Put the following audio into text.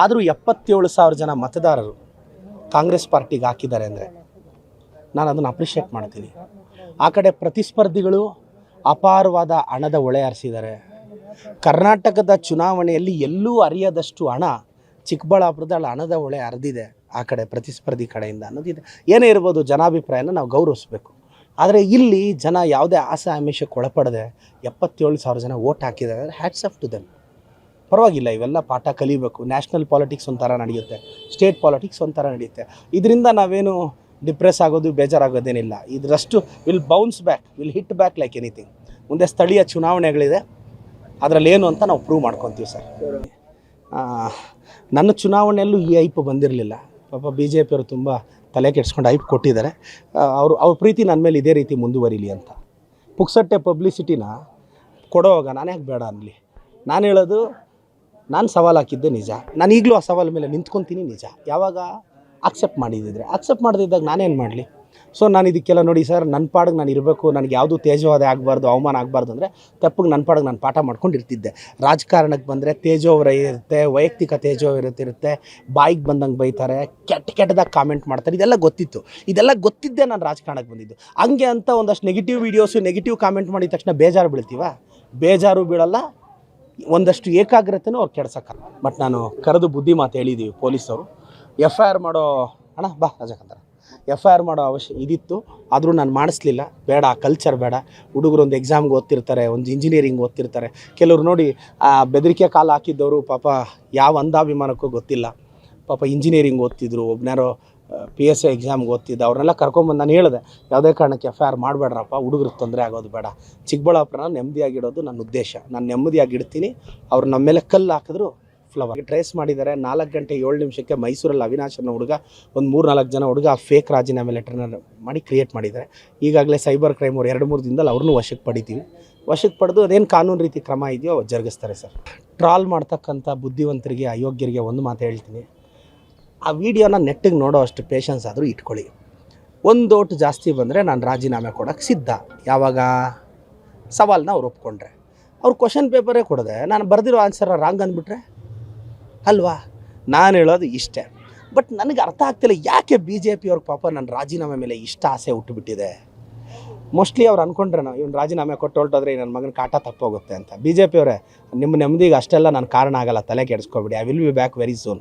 ಆದರೂ ಎಪ್ಪತ್ತೇಳು ಸಾವಿರ ಜನ ಮತದಾರರು ಕಾಂಗ್ರೆಸ್ ಪಾರ್ಟಿಗೆ ಹಾಕಿದ್ದಾರೆ ಅಂದರೆ ನಾನು ಅದನ್ನು ಅಪ್ರಿಷಿಯೇಟ್ ಮಾಡ್ತೀನಿ. ಆ ಕಡೆ ಪ್ರತಿಸ್ಪರ್ಧಿಗಳು ಅಪಾರವಾದ ಹಣದ ಹೊಳೆ ಹರಿಸಿದ್ದಾರೆ ಕರ್ನಾಟಕದ ಚುನಾವಣೆಯಲ್ಲಿ ಎಲ್ಲೂ ಅರಿಯದಷ್ಟು ಹಣ ಚಿಕ್ಕಬಳ್ಳಾಪುರದಲ್ಲಿ ಹಣದ ಹೊಳೆ ಹರಿದಿದೆ ಆ ಕಡೆ ಪ್ರತಿಸ್ಪರ್ಧಿ ಕಡೆಯಿಂದ ಅನ್ನೋದಿದೆ ಏನೇ ಇರ್ಬೋದು ಜನಾಭಿಪ್ರಾಯನ ನಾವು ಗೌರವಿಸ್ಬೇಕು. ಆದರೆ ಇಲ್ಲಿ ಜನ ಯಾವುದೇ ಆಸೆ ಆಮಿಷಕ್ಕೆ ಒಳಪಡದೆ ಎಪ್ಪತ್ತೇಳು ಸಾವಿರ ಜನ ಓಟ್ ಹಾಕಿದ್ದಾರೆ. ಅಂದರೆ ಹ್ಯಾಟ್ಸ್ ಆಫ್ ಟು ದೆಮ್ ಪರವಾಗಿಲ್ಲ, ಇವೆಲ್ಲ ಪಾಠ ಕಲಿಬೇಕು. ನ್ಯಾಷನಲ್ ಪಾಲಿಟಿಕ್ಸ್ ಒಂಥರ ನಡೆಯುತ್ತೆ. ಸ್ಟೇಟ್ ಪಾಲಿಟಿಕ್ಸ್ ಒಂಥರ ನಡೆಯುತ್ತೆ. ಇದರಿಂದ ನಾವೇನು ಡಿಪ್ರೆಸ್ ಆಗೋದು, ಬೇಜಾರಾಗೋದೇನಿಲ್ಲ. ಇದರಷ್ಟು will bounce back will hit back like anything ಮುಂದೆ ಸ್ಥಳೀಯ ಚುನಾವಣೆಗಳಿದೆ. ಅದರಲ್ಲಿ ಏನು ಅಂತ ನಾವು ಪ್ರೂವ್ ಮಾಡ್ಕೊತೀವಿ ಸರ್. ನನ್ನ ಚುನಾವಣೆಯಲ್ಲೂ ಈ ಐಪ್ ಬಂದಿರಲಿಲ್ಲ. ಪಾಪ ಬಿ ಜೆ ಪಿಯವರು ತುಂಬ ತಲೆ ಕೆಡ್ಸ್ಕೊಂಡು ಐಪ್ ಕೊಟ್ಟಿದ್ದಾರೆ. ಅವರು, ಅವ್ರ ಪ್ರೀತಿ ನನ್ನ ಮೇಲೆ ಇದೇ ರೀತಿ ಮುಂದುವರಿಲಿ ಅಂತ. ಪುಕ್ಸಟ್ಟೆ ಪಬ್ಲಿಸಿಟಿನ ಕೊಡೋವಾಗ ನಾನು ಯಾಕೆ ಬೇಡ ಅನ್ನಲಿ ನಾನು ಹೇಳೋದು ನಾನು ಸವಾಲು ಹಾಕಿದ್ದೆ ನಿಜ. ನಾನು ಈಗಲೂ ಆ ಸವಾಲು ಮೇಲೆ ನಿಂತ್ಕೊತೀನಿ ನಿಜ. ಯಾವಾಗ ಅಕ್ಸೆಪ್ಟ್ ಮಾಡಿದ್ದಿದ್ರೆ ಅಕ್ಸೆಪ್ಟ್ ಮಾಡದಿದ್ದಾಗ ನಾನೇನು ಮಾಡಲಿ? ಸೊ ನಾನು ಇದಕ್ಕೆಲ್ಲ ನೋಡಿ ಸರ್ ನನ್ನ ಪಾಡಿಗೆ ನಾನು ಇರಬೇಕು. ನನಗೆ ಯಾವುದು ತೇಜವಾದ ಆಗಬಾರ್ದು, ಅವಮಾನ ಆಗಬಾರ್ದು ಅಂದರೆ ತಪ್ಪಿಗೆ ನನ್ನ ಪಾಡಿಗೆ ನಾನು ಪಾಠ ಮಾಡ್ಕೊಂಡು ಇರ್ತಿದ್ದೆ. ರಾಜಕಾರಣಕ್ಕೆ ಬಂದರೆ ತೇಜೋವರ ಇರುತ್ತೆ, ವೈಯಕ್ತಿಕ ತೇಜೋ ಇರುತ್ತಿರುತ್ತೆ ಬಾಯಿಗೆ ಬಂದಂಗೆ ಬೈತಾರೆ, ಕೆಟ್ಟ ಕೆಟ್ಟದಾಗ ಕಾಮೆಂಟ್ ಮಾಡ್ತಾರೆ. ಇದೆಲ್ಲ ಗೊತ್ತಿತ್ತು. ಇದೆಲ್ಲ ಗೊತ್ತಿದ್ದೆ ನಾನು ರಾಜಕಾರಣಕ್ಕೆ ಬಂದಿದ್ದು. ಹಂಗೆ ಅಂತ ಒಂದಷ್ಟು ನೆಗೆಟಿವ್ ವೀಡಿಯೋಸು ನೆಗೆಟಿವ್ ಕಾಮೆಂಟ್ ಮಾಡಿದ ತಕ್ಷಣ ಬೇಜಾರು ಬೀಳ್ತೀವ? ಬೇಜಾರು ಬೀಳಲ್ಲ. ಒಂದಷ್ಟು ಏಕಾಗ್ರತೆನೂ ಅವ್ರು ಕೆಡ್ಸಕ್ಕಲ್ಲ. ಬಟ್ ನಾನು ಕರೆದು ಬುದ್ಧಿ ಮಾತು ಹೇಳಿದ್ದೀವಿ ಪೊಲೀಸವರು ಎಫ್ ಐ ಆರ್ ಮಾಡೋ, ಅಣ್ಣ ಬಾ ರಜಕಂತರ. ಎಫ್ ಐ ಆರ್ ಮಾಡೋ ಅವಶ್ಯ, ಇದಿತ್ತು. ಆದರೂ ನಾನು ಮಾಡಿಸ್ಲಿಲ್ಲ. ಬೇಡ, ಆ ಕಲ್ಚರ್ ಬೇಡ. ಹುಡುಗರು ಒಂದು ಎಕ್ಸಾಮ್ಗೆ ಓದ್ತಿರ್ತಾರೆ, ಒಂದು ಇಂಜಿನಿಯರಿಂಗ್ ಓದ್ತಿರ್ತಾರೆ. ಕೆಲವ್ರು ನೋಡಿ, ಆ ಬೆದರಿಕೆ ಕಾಲು ಹಾಕಿದ್ದವರು ಪಾಪ ಯಾವ ಅಂಧಾಭಿಮಾನಕ್ಕೂ ಗೊತ್ತಿಲ್ಲ. ಪಾಪ ಇಂಜಿನಿಯರಿಂಗ್ ಓದ್ತಿದ್ರು ಒಬ್ಬನಾರೋ ಪಿ ಎಸ್ ಸಿ ಎಕ್ಸಾಮ್ಗೆ ಓದ್ತಿದ್ದ ಅವರೆಲ್ಲ ಕರ್ಕೊಂಬಂದು ನಾನು ಹೇಳಿದೆ, ಯಾವುದೇ ಕಾರಣಕ್ಕೆ ಎಫ್ ಐ ಆರ್ ಮಾಡಬೇಡ್ರಪ್ಪ ಹುಡುಗರಿಗೆ ತೊಂದರೆ ಆಗೋದು ಬೇಡ. ಚಿಕ್ಕಬಳ್ಳಾಪುರನ ನೆಮ್ಮದಿಯಾಗಿಡೋದು ನನ್ನ ಉದ್ದೇಶ. ನಾನು ನೆಮ್ಮದಿಯಾಗಿ ಇಡ್ತೀನಿ ಅವ್ರು ನಮ್ಮ ಮೇಲೆ ಕಲ್ಲು ಹಾಕಿದ್ರು ಫ್ಲವರ್ ಟ್ರೇಸ್ ಮಾಡಿದ್ದಾರೆ, ನಾಲ್ಕು ಗಂಟೆ ಏಳು ನಿಮಿಷಕ್ಕೆ ಮೈಸೂರಲ್ಲಿ ಅವಿನಾಶ್ ಅನ್ನೋ ಹುಡುಗ, ಒಂದು ಮೂರು ನಾಲ್ಕು ಜನ ಹುಡುಗ ಫೇಕ್ ರಾಜೀನಾಮೆ ಲೆಟ್ರನ್ನ ಮಾಡಿ ಕ್ರಿಯೇಟ್ ಮಾಡಿದ್ದಾರೆ. ಈಗಾಗಲೇ ಸೈಬರ್ ಕ್ರೈಮ್ ಅವ್ರು ಎರಡು ಮೂರು ದಿನದಲ್ಲಿ ಅವ್ರನ್ನೂ ವಶಕ್ಕೆ ಪಡಿತೀವಿ. ವಶಕ್ಕೆ ಪಡೆದು ಅದೇನು ಕಾನೂನು ರೀತಿ ಕ್ರಮ ಇದೆಯೋ, ಜರುಗಿಸ್ತಾರೆ ಸರ್. ಟ್ರಾಲ್ ಮಾಡ್ತಕ್ಕಂಥ ಬುದ್ಧಿವಂತರಿಗೆ, ಅಯೋಗ್ಯರಿಗೆ ಒಂದು ಮಾತು ಹೇಳ್ತೀನಿ. ಆ ವಿಡಿಯೋನ ನೆಟ್ಟಿಗೆ ನೋಡೋ ಅಷ್ಟು ಪೇಷನ್ಸ್ ಆದರೂ ಇಟ್ಕೊಳ್ಳಿ. ಒಂದು ಓಟು ಜಾಸ್ತಿ ಬಂದರೆ ನಾನು ರಾಜೀನಾಮೆ ಕೊಡೋಕ್ಕೆ ಸಿದ್ಧ. ಯಾವಾಗ? ಸವಾಲನ್ನ ಅವ್ರು ಒಪ್ಕೊಂಡ್ರೆ. ಅವ್ರು ಕ್ವಶನ್ ಪೇಪರೇ ಕೊಡದೆ ನಾನು ಬರೆದಿರೋ ಆನ್ಸರ್ ರಾಂಗ್ ಅಂದ್ಬಿಟ್ರೆ? ಅಲ್ವಾ? ನಾನು ಹೇಳೋದು ಇಷ್ಟೇ. ಬಟ್ ನನಗೆ ಅರ್ಥ ಆಗ್ತಿಲ್ಲ ಯಾಕೆ ಬಿ ಜೆ ಪಿಯವ್ರಿಗೆ ಪಾಪ ನನ್ನ ರಾಜೀನಾಮೆ ಮೇಲೆ ಇಷ್ಟ ಆಸೆ ಹುಟ್ಟುಬಿಟ್ಟಿದೆ ಮೋಸ್ಟ್ಲಿ ಅವ್ರು ಅಂದ್ಕೊಂಡ್ರೆ ನಾವು ಇವ್ನು ರಾಜೀನಾಮೆ ಕೊಟ್ಟು ಹೊರಟೋದ್ರೆ ನನ್ನ ಮಗನ ಕಾಟ ತಪ್ಪೋಗುತ್ತೆ ಅಂತ. ಬಿ ಜೆ ಪಿಯವರೇ ನಿಮ್ಮ ನೆಮ್ಮದಿಗೆ ಅಷ್ಟೆಲ್ಲ ನಾನು ಕಾರಣ ಆಗಲ್ಲ ತಲೆ ಕೆಡಿಸ್ಕೊಬಿಡಿ. I will be back very soon